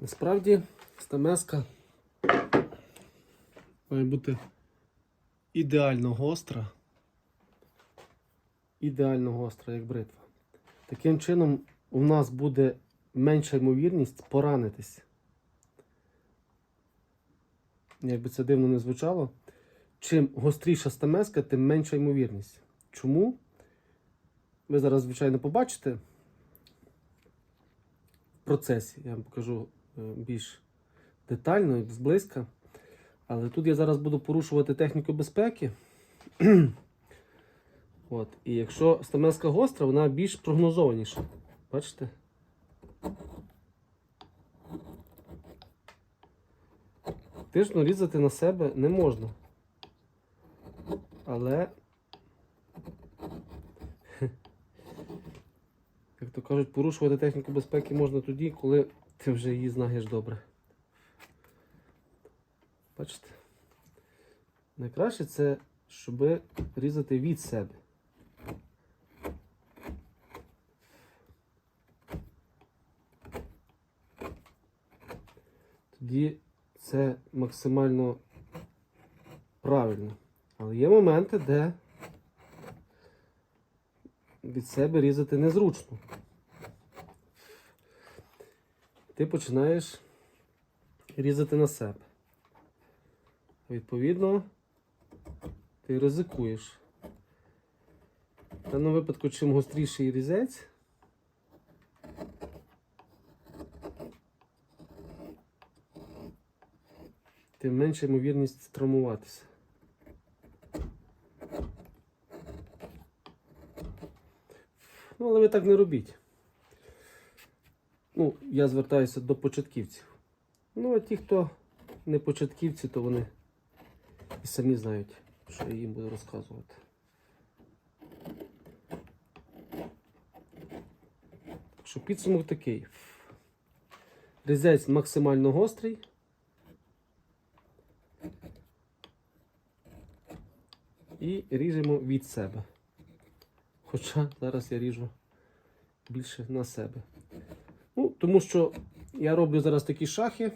Насправді, стамеска має бути ідеально гостра. Ідеально гостра, як бритва. Таким чином, у нас буде менша ймовірність поранитись. Як би це дивно не звучало. Чим гостріша стамеска, тим менша ймовірність. Чому? Ви зараз, звичайно, побачите в процесі. Я вам покажу більш детально і зблизька. Але тут я зараз буду порушувати техніку безпеки. От. І якщо стамеска гостра, вона більш прогнозованіша. Бачите? Тижно різати на себе не можна. Але, як то кажуть, порушувати техніку безпеки можна тоді, коли ти вже її знаєш добре. Бачите? Найкраще це, щоб різати від себе. Тоді це максимально правильно. Але є моменти, де від себе різати незручно. Ти починаєш різати на себе. Відповідно, ти ризикуєш. В даному випадку, чим гостріший різець, тим менша ймовірність травмуватися. Ну, але ви так не робіть. Ну, я звертаюся до початківців. Ну, а ті, хто не початківці, то вони і самі знають, що я їм буду розказувати. Що підсумок такий. Різець максимально гострий. І ріжемо від себе. Хоча зараз я ріжу більше на себе. Тому що я роблю зараз такі шахи,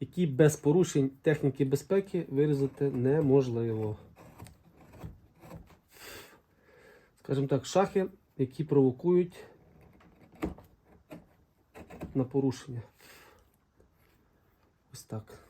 які без порушень техніки безпеки вирізати неможливо. Скажімо так, шахи, які провокують на порушення. Ось так.